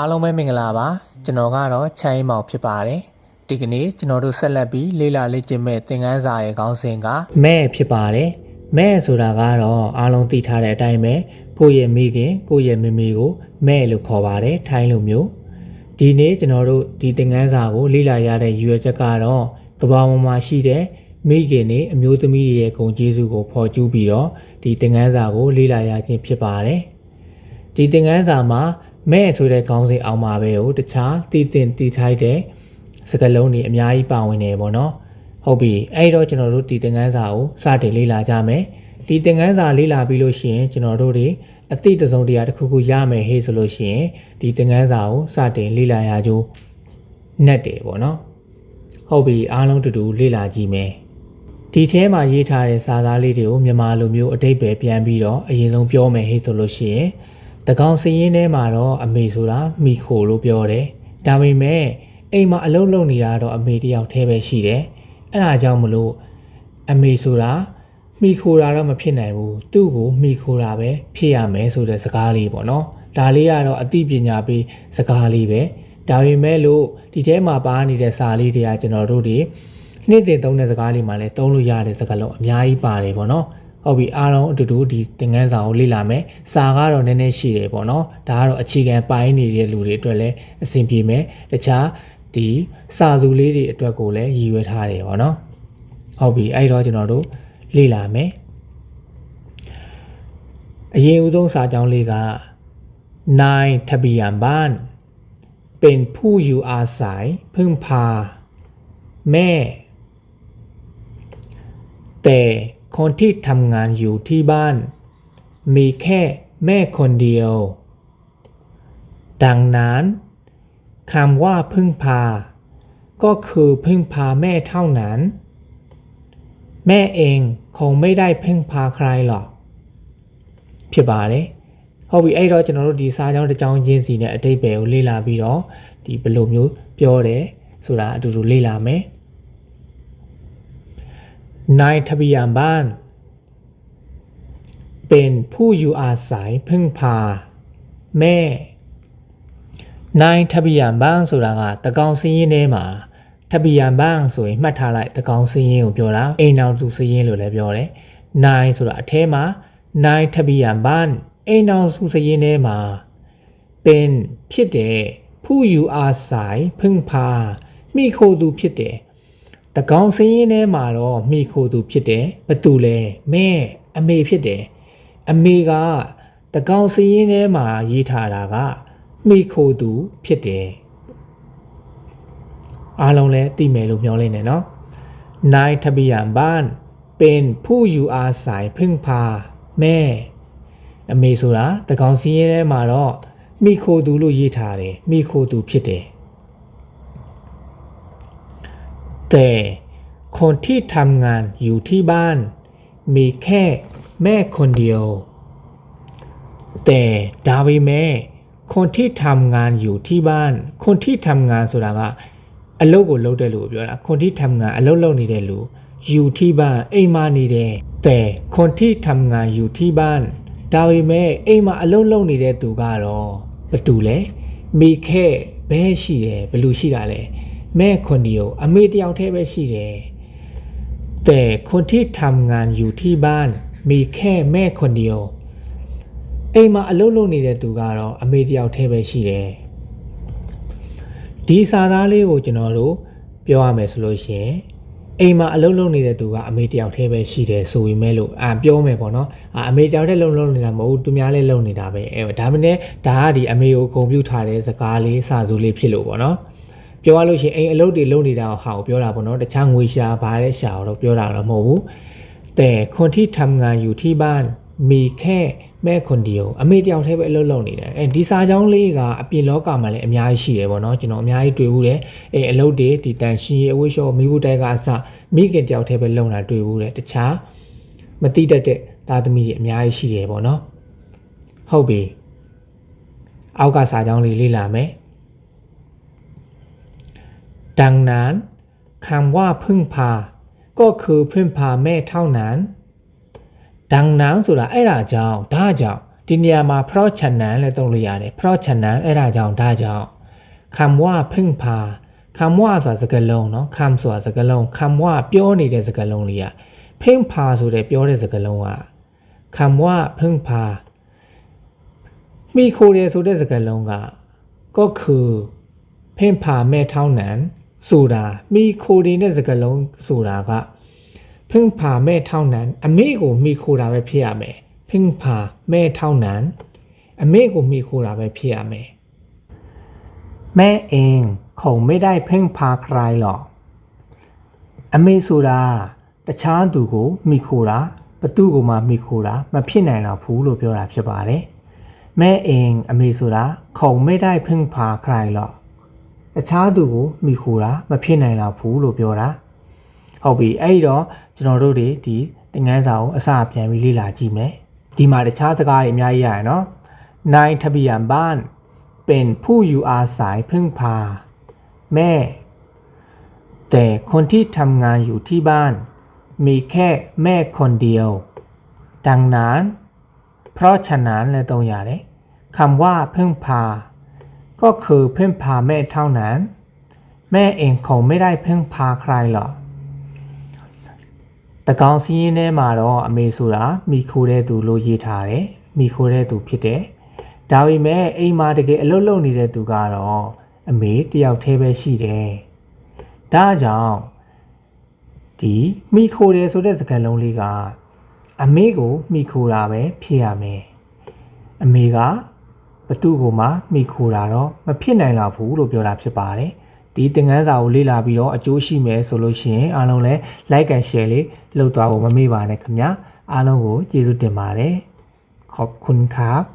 အားလုံးပဲမင်္ဂလာပါကျွန်တော်ကတော့ချမ်းရင်မောင်ဖြစ်ပါတယ်ဒီကနေ့ကျွန်တော်တို့ဆက်လက်ပြီးလေ့လာလေ့ကျင့်မဲ့သင်ခန်းစာရဲ့ခေါင်းစဉ်ကမဲ့ဖြစ်ပါတယ်မဲ့ဆိုတာကတော့အားလုံးသိထားတဲ့အတိုင်းပဲကိုယ့်ရဲ့မိခင်ကိုယ့်ရဲ့မမီကိုမဲ့လို့ခေါ်ပါတယ်ထိုင်းလိုမျိုးဒီနေ့ကျွန်တော်တို့ဒီသင်ခန်းစာကိုလေ့လာရတဲ့ရည်ရွယ်ချက်ကတော့ကဘာပေါ်မှာရှိတဲ့မိခင်တွေအမျိုးသမီးတွေရဲ့ဂုဏ်ကျေးဇူးကိုဖော်ကျူးပြီးတော့ဒီသင်ခန်းစာကိုလေ့လာရခြင်းဖြစ်ပါတယ်ဒီသင်ခန်းစာမှာ မဲ့ဆိုတဲ့ခေါင်းစဉ်အောင်ပါပဲကိုတခြားတည်တင်တည်ထိုက်တဲ့စကားလုံးတွေအများကြီးပါဝင်နေပေါ့နော်ဟုတ်ပြီအဲ့တော့ကျွန်တော်တို့ဒီသင်ခန်းစာကိုစတင်လေ့လာကြမယ်ဒီသင်ခန်းစာလေ့လာပြီးလို့ရှိရင်ကျွန်တော်တို့တွေအသိတစုံတရာတစ်ခုခုရမယ်ဟေ့ဆိုလို့ရှိရင်ဒီသင်ခန်းစာကိုစတင်လေ့လာရကြိုးနဲ့တယ်ပေါ့နော်ဟုတ်ပြီအားလုံးတူတူလေ့လာကြည့်မယ်ဒီထဲမှာရေးထားတဲ့စာသားလေးတွေကိုမြန်မာလိုမျိုးအတိတ်ပဲပြန်ပြီးတော့အရင်ဆုံးပြောမယ်ဟေ့ဆိုလို့ရှိရင် တကောင်စရင်ထဲမှာတော့အမေဆိုတာမိခိုလို့ပြောတယ်။ဒါပေမဲ့အိမ်မှာအလုပ်လုပ်နေတာတော့အမေတယောက်တည်းပဲရှိတယ်။အဲ့ဒါကြောင့်မလို့အမေဆိုတာမိခိုတာတော့မဖြစ်နိုင်ဘူး။သူ့ကိုမိခိုတာပဲဖြစ်ရမယ်ဆိုတဲ့စကားလေးပေါ့နော်။ဒါလေးကတော့အသိပညာပေးစကားလေးပဲ။ဒါပေမဲ့လို့ဒီထဲမှာပါနေတဲ့စာလေးတွေကကျွန်တော်တို့တွေနေ့တင်သုံးတဲ့စကားလေးမှလည်းသုံးလို့ရတဲ့စကားလုံးအများကြီးပါတယ်ပေါ့နော်။ ဟုတ်ပြီအားလုံးအတူတူဒီသင်ခန်းစာကိုလေ့လာမယ်စာကတော့နည်းနည်းရှိတယ်ပေါ့နော်ဒါကတော့အခြေခံပိုင်းနေတဲ့လူတွေအတွက်လည်းအဆင်ပြေမယ်တခြားဒီစာစုလေးတွေအတွက်ကိုလည်းရည်ရွယ်ထားတယ်ပေါ့နော်ဟုတ်ပြီအဲ့တော့ကျွန်တော်တို့လေ့လာမယ်အရင်ဦးဆုံးစာကြောင်းလေးက9ทะเบียนบ้านเป็นผู้อยู่อาศัยพึ่งพา แม่ แต่ คนที่ทำงานอยู่ที่บ้าน มีแค่แม่คนเดียว ดังนั้นคำว่าพึ่งพา ก็คือพึ่งพาแม่เท่านั้น แม่เองคงไม่ได้พึ่งพาใครหรอกဖြစ်ပါတယ်ဟုတ်ပြီအဲ့တော့ကျွန်တော်တို့ဒီစားကြောင်းတစ်ကြောင်းချင်းစီနဲ့အတိတ်ပဲကိုလေ့လာပြီးတော့ဒီဘယ်လိုမျိုးပြောတယ်ဆိုတာအတူတူလေ့လာမယ် นายทะเบียนบ้าน เป็นผู้อยู่อาศัยพึ่งพา แม่ นายทะเบียนบ้านဆိုတာကတကောင်စင်းရင်းထဲမှာทะเบียนบ้านဆိုရင်မှတ်ထားလိုက်တကောင်စင်းရင်းကိုပြောတာအိမ်အောင်သူစင်းရင်းလို့လည်းပြောတယ်။နိုင်ဆိုတာအထဲမှာနိုင်ทะเบียนบ้านအိမ်အောင်စုစင်းရင်းထဲမှာเป็นဖြစ်တယ်ผู้อยู่อาศัยพึ่งพาမိခိုသူဖြစ်တယ် တကောင်စင်းရင်ထဲမှာတော့မိခိုသူဖြစ်တယ်ဘသူလဲမဲအမေဖြစ်တယ်အမေကတကောင်စင်းရင်ထဲမှာရေးထားတာကမိခိုသူဖြစ်တယ်အားလုံးလည်းသိမယ်လို့မျှော်လင့်နေနော်နိုင်ထဘီယံဘန်ပင်ဖူယူအားဆိုင်ဖင်ဖာမဲအမေဆိုတာတကောင်စင်းရဲထဲမှာတော့မိခိုသူလို့ရေးထားတယ်မိခိုသူဖြစ်တယ် แต่คนที่ทำงานอยู่ที่บ้าน มีแค่แม่คนเดียว แต่ดาวิแม่คนที่ทำงานอยู่ที่บ้าน คนที่ทำงานဆိုတာကအလုပ်ကိုလုပ်တဲ့လူကိုပြောတာคนที่ทำงานအလုပ်လုပ်နေတဲ့လူอยู่ที่บ้านအိမ်မှာနေတယ်แต่คนที่ทำงานอยู่ที่บ้านဒါပေမဲ့အိမ်မှာအလုပ်လုပ်နေတဲ့သူကတော့ဘယ်သူလဲမိခဲဘဲရှိတယ်ဘယ်လူရှိတာလဲ แม่คนเดียวอเมตယောက်တည်းပဲရှိတယ်แต่คนที่ทำงานอยู่ที่บ้าน มีแค่แม่คนเดียวအိမ်မှာအလုပ်လုပ်နေတဲ့သူကတော့အမေတယောက်တည်းပဲရှိတယ်ဒီစာသားလေးကိုကျွန်တော်တို့ပြောရမယ်ဆိုလို့ရှိရင်အိမ်မှာအလုပ်လုပ်နေတဲ့သူကအမေတယောက်တည်းပဲရှိတယ်ဆိုပေမဲ့လို့အာပြောမယ်ပေါ့နော်အာအမေတယောက်တည်းလုံလုံနေတာမဟုတ်သူများလည်းလုံနေတာပဲအဲဒါမှမဟုတ်ဒါကဒီအမေကိုဂုံပြူထားတဲ့စကားလေးစာစုလေးဖြစ်လို့ပေါ့နော် ပြောရလို့ရှိရင်အိမ်အလုပ်တွေလုပ်နေတာဟာကိုပြောတာပေါ့နော်တခြားငွေရှာဘာတဲ့ရှာတော့ပြောတာတော့မဟုတ်ဘူးแต่คนที่ทำงานอยู่ที่บ้านมีแค่แม่คนเดียวအမေတယောက်တည်းပဲအလုပ်လုပ်နေတယ်အဲဒီစာကြောင်းလေးကအပြင်လောကမှာလည်းအများကြီးရှိတယ်ပေါ့နော်ကျွန်တော်အများကြီးတွေ့ဘူးတယ်အဲအလုပ်တွေဒီတန်ရှင်ရေးအဝိရှောမိဘူးတိုင်ကအစမိခင်တယောက်တည်းပဲလုပ်တာတွေ့ဘူးတယ်တခြားမတိတတ်တဲ့သားသမီးတွေအများကြီးရှိတယ်ပေါ့နော်ဟုတ်ပြီအောက်ကစာကြောင်းလေးလေ့လာမယ် ดังนั้นคำว่าพึ่งพา ก็คือพึ่งพาแม่เท่านั้น ดังนั้นဆိုတာအဲ့ဒါကြောင့်ဒါကြောင့် ဒီနေရာမှာ pro channel လည်းသုံးလို့ရတယ် pro channel အဲ့ဒါကြောင့်ဒါကြောင့်คำว่าพึ่งพาคำว่าဆိုတာစကားလုံးเนาะคำဆိုတာစကားလုံးคำว่าပြောနေတဲ့စကားလုံးလေးอ่ะพึ่งพาဆိုတဲ့ပြောတဲ့စကားလုံးอ่ะคำว่าพึ่งพาမိခိုတယ်ဆိုတဲ့စကားလုံးကก็คือพึ่งพาแม่เท่านั้น ဆိုတာမိခိုတယ်တဲ့စကားလုံးဆိုတာက พึ่งพาแม่เท่านั้น အမေကိုမိခိုတာပဲဖြစ်ရမယ်พึ่งพาแม่เท่านั้น အမေကိုမိခိုတာပဲဖြစ်ရမယ်แม่เองคงไม่ได้พึ่งพาใครหรอกအမေဆိုတာတခြားသူကိုမိခိုတာဘသူ့ကိုမှမိခိုတာမဖြစ်နိုင်တော့ဘူးလို့ပြောတာဖြစ်ပါတယ်แม่เองအမေဆိုတာคงไม่ได้พึ่งพาใครหรอก တခြားသူကိုမိခိုတာမဖြစ်နိုင်တော့ဘူးလို့ပြောတာ ဟုတ်ပြီအဲ့ဒီတော့ကျွန်တော်တို့တွေဒီသင်ခန်းစာကိုအစပြန်ပြီးလေ့လာကြည့်မယ်ဒီမှာတခြားစကားတွေအများကြီးရရနော်နိုင်ทะเบียนบ้านเป็นผู้อยู่อาศัยพึ่งพา แม่ แต่คนที่ทำงานอยู่ที่บ้าน มีแค่แม่คนเดียว ดังนั้น เพราะฉะนั้นเลยตรงอย่างนี้คำว่าพึ่งพา ก็คือพึ่งพาแม่เท่านั้น แม่เองคงไม่ได้พึ่งพาใครหรอก တကောင်စီးရင်ထဲမှာတော့အမေဆိုတာမိခိုတဲ့သူလို့ရေးထားတယ်မိခိုတဲ့သူဖြစ်တယ်ဒါပေမဲ့အိမ်မှာတကယ်အလုပ်လုပ်နေတဲ့သူကတော့အမေတယောက်တည်းပဲရှိတယ်ဒါကြောင့်ဒီမိခိုတယ်ဆိုတဲ့စကားလုံးလေးကအမေကိုမိခိုတာပဲဖြစ်ရမယ်အမေက ဘသူ့ကိုမှမိခိုတာတော့မဖြစ်နိုင်တော့ဘူးလို့ပြောတာဖြစ်ပါတယ်ဒီသင်ခန်းစာကိုလေ့လာပြီးတော့အကျိုးရှိမယ်ဆိုလို့ရှိရင်အားလုံးလည်း like and share လေးလုပ်သွားဖို့မမေ့ပါနဲ့ခင်ဗျာအားလုံးကိုကျေးဇူးတင်ပါတယ်ขอบคุณครับ